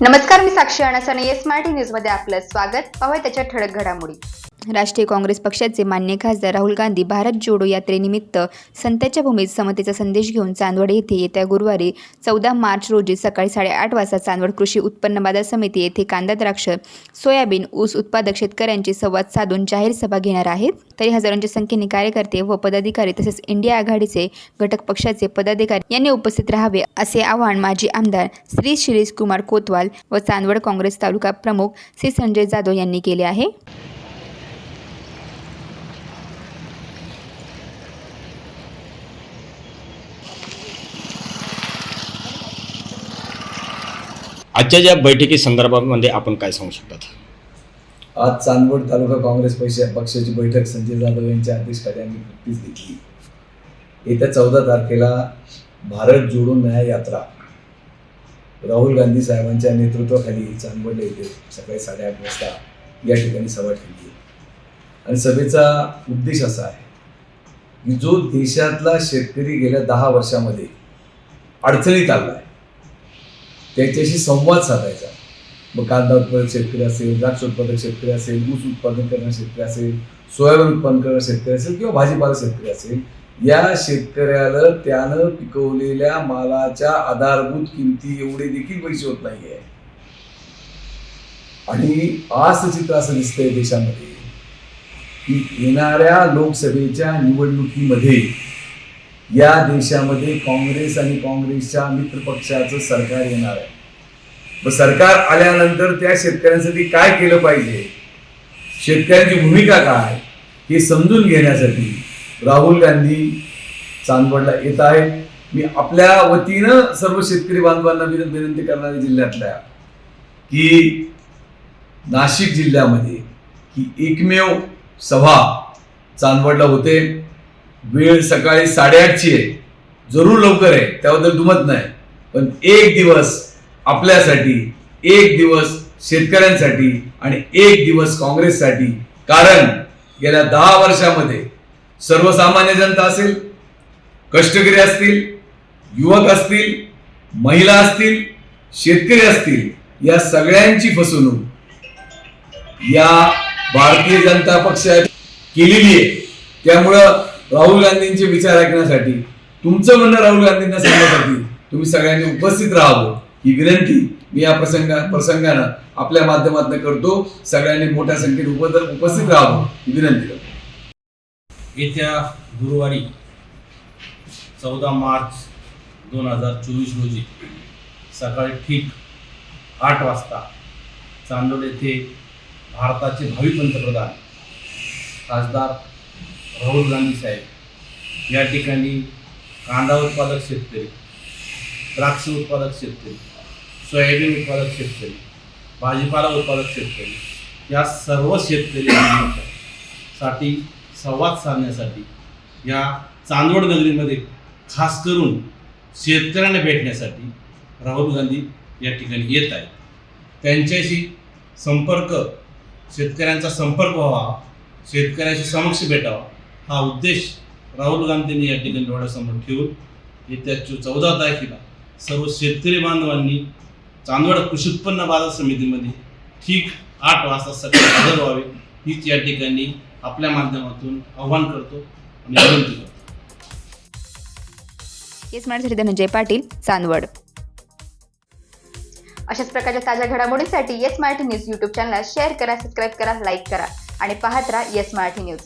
नमस्कार मी साक्षी अणसन येस मराठी न्यूजमध्ये आपलं स्वागत. पाहूया त्याच्या ठळक घडामोडी. राष्ट्रीय काँग्रेस पक्षाचे मान्य खासदार राहुल गांधी भारत जोडो यात्रेनिमित्त संतांच्या भूमीत समतेचा संदेश घेऊन चांदवड येथे येत्या गुरुवारी चौदा मार्च रोजी सकाळी साडेआठ वाजता चांदवड कृषी उत्पन्न बाजार समिती येथे कांदा द्राक्ष सोयाबीन ऊस उत्पादक शेतकऱ्यांची संवाद साधून जाहीर सभा घेणार आहेत. तरी हजारोंच्या संख्येने कार्यकर्ते व पदाधिकारी तसेच इंडिया आघाडीचे घटक पक्षाचे पदाधिकारी यांनी उपस्थित राहावे असे आवाहन माजी आमदार श्री शिरीष कुमार कोतवाल व चांदवड काँग्रेस तालुका प्रमुख श्री संजय जाधव यांनी केले आहे. आजच्या ज्या बैठकी संदर्भामध्ये आपण काय सांगू शकतात? आज चांदवड तालुका काँग्रेस पैसे पक्षाची बैठक संजय जाधव यांच्या अध्यक्षपदी आम्ही नुकतीच घेतली. येत्या चौदा तारखेला भारत जोडून न्याय यात्रा. राहुल गांधी साहेबांच्या नेतृत्वाखाली चांदवडला येथे सकाळी साडेआठ वाजता या ठिकाणी सभा ठेवली. आणि सभेचा उद्देश असा आहे की जो देशातला शेतकरी गेल्या दहा वर्षामध्ये अडचणीत आला आहे त्याच्याशी संवाद साधायचा. मग कांदा उत्पादक शेतकरी असेल द्राक्ष उत्पादक शेतकरी असेल ऊस उत्पादन करणारा शेतकरी असेल सोयाबीन उत्पादन करणारा शेतकरी असेल किंवा भाजीपाला शेतकरी असेल या शेतकऱ्याला त्यानं पिकवलेल्या मालाच्या आधारभूत किमती एवढे देखील पैसे होत नाहीये. आणि आज चित्र असं दिसतंय देशामध्ये की येणाऱ्या लोकसभेच्या निवडणुकीमध्ये या देशामध्ये काँग्रेस आणि काँग्रेसच्या मित्रपक्षाचं सरकार येणार आहे. मग सरकार आल्यानंतर त्या शेतकऱ्यांसाठी काय केलं पाहिजे? शेतकऱ्यांची भूमिका काय? हे समजून घेण्यासाठी राहुल गांधी चांदवडला येत आहेत. मी आपल्या वतीनं सर्व शेतकरी बांधवांना विनंती करणारे जिल्ह्यातल्या की नाशिक जिल्ह्यामध्ये ही एकमेव सभा चांदवडला होते. वेळ सकाळी साडेआठची आहे. जरूर लवकर आहे. त्याबद्दल दुमत नाही. पण एक दिवस आपल्यासाठी एक दिवस शेतकऱ्यांसाठी आणि एक दिवस काँग्रेससाठी. कारण गेल्या दहा वर्षामध्ये सर्वसामान्य जनता असेल कष्टकरी असतील युवक असतील महिला असतील शेतकरी असतील या सगळ्यांची फसवणूक या भारतीय जनता पक्षात केलेली आहे. त्यामुळं राहुल गांधींचे विचार ऐकण्यासाठी. तुमचं म्हणणं राहुल गांधींना सांगण्यासाठी तुम्ही सगळ्यांनी उपस्थित राहावं. ही विनंती मी या प्रसंगा प्रसंगानं आपल्या माध्यमातून करतो. सगळ्यांनी मोठ्या संख्येत उप उपस्थित राहावं. ही विनंती करतो. येत्या गुरुवारी चौदा मार्च दोन हजार चोवीस रोजी सकाळी ठीक आठ वाजता चांदोड येथे भारताचे भावी पंतप्रधान खासदार राहुल गांधी साहेब या ठिकाणी कांदा उत्पादक शेतकरी द्राक्ष उत्पादक शेतकरी सोयाबीन उत्पादक शेतकरी भाजीपाला उत्पादक शेतकरी या सर्व शेतकरी साठी संवाद साधण्यासाठी या चांदवड नगरीमध्ये खास करून शेतकऱ्यांना भेटण्यासाठी राहुल गांधी या ठिकाणी येत आहेत. त्यांच्याशी संपर्क शेतकऱ्यांचा संपर्क व्हावा शेतकऱ्याशी समक्ष भेटावा. हा उद्देश राहुल गांधींनी या ठिकाणी डोळ्यासमोर ठेवून येत्या चौ चौदा तारखेला सर्व शेतकरी बांधवांनी चांदवड कृषी उत्पन्न बाजार समितीमध्ये ठीक आठ वाजता सकाळी हजर व्हावे हीच या ठिकाणी आपल्या माध्यमातून आव्हान करतो आणि विनंती करतो. येस मराठी धनंजय पाटील चांदवड. अशाच प्रकारच्या ताज्या घडामोडीसाठी येस मराठी न्यूज यूट्यूब चॅनलला शेअर करा सबस्क्राईब करा लाईक करा आणि पाहत राहा येस मराठी न्यूज.